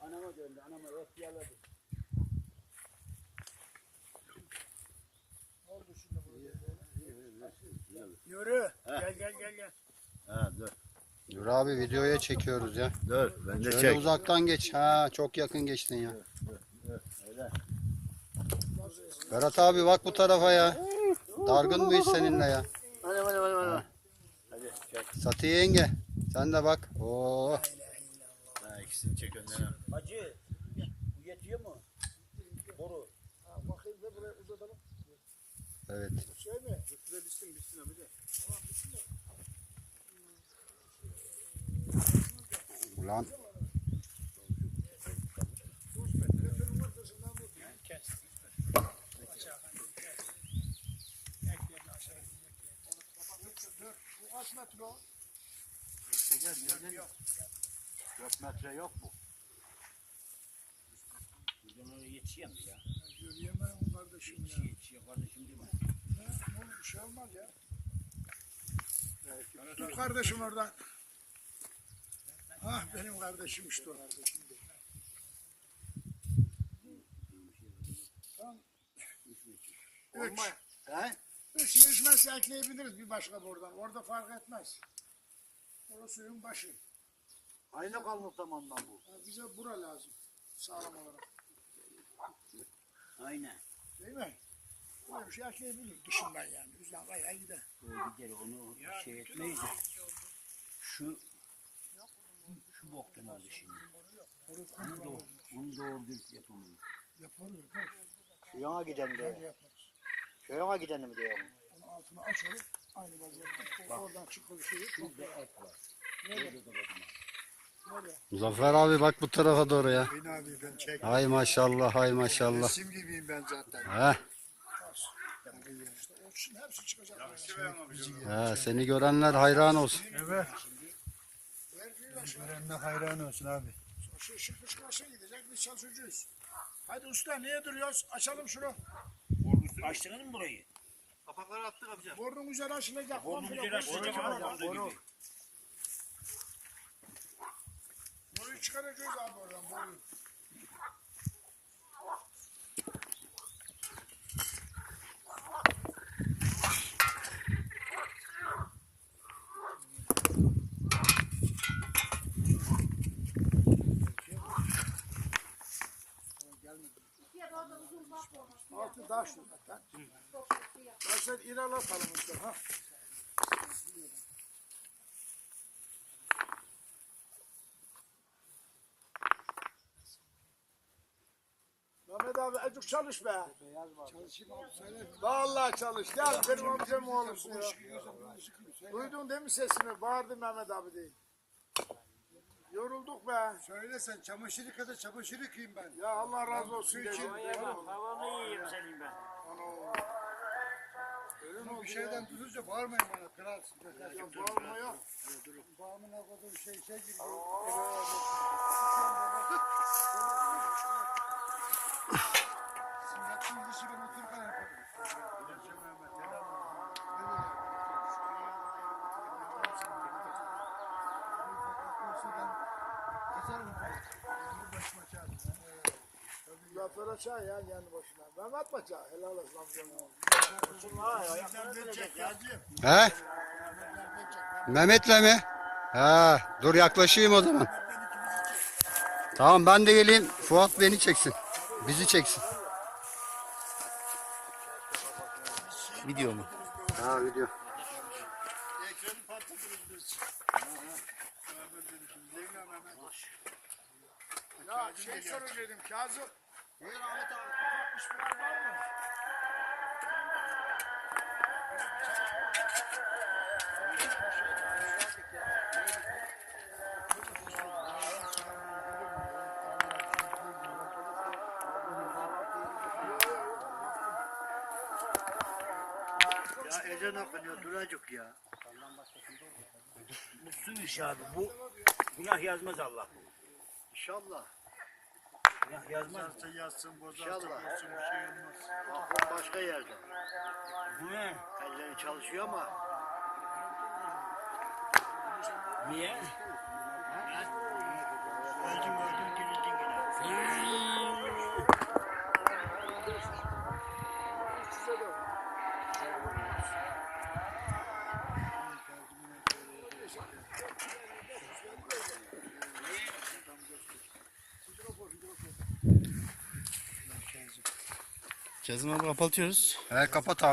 Anama döndü. Anama hep yaladı. Yürü. Gel gel gel gel. Ha dur. Dur abi videoya çekiyoruz ya. Dur ben de Şöyle çek. uzaktan geç. Ha çok yakın geçtin ya. Öyle. Berat abi bak bu tarafa ya. Dargın mıyız seninle ya? Hadi hadi hadi hadi. Hadi çek. Satiye yenge. Sen de bak. Oo. Ha ikisini çek önden al. Hacı. Bu yetiyor mu? Boru. Ha, bakayım da buraya uzatalım. Evet. Şey mi? Şurada bitsin bitsin abi de. Ulan. Ekleyelim aşağı. Dur. Bu kaç metre o? Yok. 4 metre yok mu? Buradan oraya yetişiyor mu ya? Yürüyemem kardeşim ya. Yetişiyor yetişiyor kardeşim değil mi? Ne olur, bir şey olmaz ya. Tut kardeşim oradan. Ah benim kardeşim işte o. Tamam. Üç. He? Üç yarışmazsa ekleyebiliriz bir başka buradan. Orada fark etmez. Orası suyun başı. Aynı kalmış zamandan bu. Ha, bize bura lazım. Sağlam olarak. Aynen. Değil mi? Böyle bir şey ekleyebiliriz dışından yani. Yüzden kaya gider. Böyle gider onu şey etmeyiz de. Şu şu boktan oldu şimdi. Bunu doğru, bunu doğru düz yapamıyoruz. Yaparız yaparız. Şu yana giden de. yaparız. Şu yana giden mi diyor? Onun altını açalım. Aynı vaziyette. Oradan çıkılı şeyi. Şurada et var. Nereye? Burada da bakma. Zafer abi bak bu tarafa doğru ya. Beni abi ben çek. Hay maşallah hay maşallah. Resim gibiyim ben zaten. He, İşte o için hepsi çıkacak. he, seni görenler hayran olsun. Evet. Görenine hayran olsun abi. Şu şıklı çıkarsa gidecek biz çalışacağız. Hadi usta niye duruyoruz? Açalım şunu. Açtınız mı burayı? Kapakları attık amca. Borunun üzeri açılacak. Borunun üzeri açılacak ama burada boru- gibi. Boruyu çıkaracağız abi oradan boruyu. Altı daha şu zaten. Ben sen İrala atalım işte ha. Mehmet abi azıcık çalış be. Çalışayım abi söyle. Vallahi çalış. Gel benim amcam oğlumsun ya. Duydun değil mi sesimi? Bağırdı Mehmet abi değil. Yorulduk be. Söyle sen çamaşır yıkada çamaşır yıkayayım ben. Ya Allah razı olsun için. Havamı yiyeyim senin ben. Bir şeyden duyunca bağırmayın bana kralsın. Ya bağırma. Bağımına kadar şey şey gibi. Zafer Aça ya kendi başına. Mehmet Paşa helal olsun amcam. He? Mehmet'le mi? Ha, dur yaklaşayım o zaman. Tamam ben de geleyim. Fuat beni çeksin. Bizi çeksin. Video mu? Ha video. Ya şey soracaktım Kazım. Buyur Ahmet abi. Kapatmış falan var mı? Ya ezan okunuyor duracık ya. Bu su işi abi bu. Günah yazmaz Allah. İnşallah. Yazmaz. Yazsın, bozarsa İnşallah. bozsun bir şey olmaz. Akıl başka yerde. Bu ne? Elleri çalışıyor ama. Niye? Öldüm öldüm abi kapatıyoruz. He kapat abi.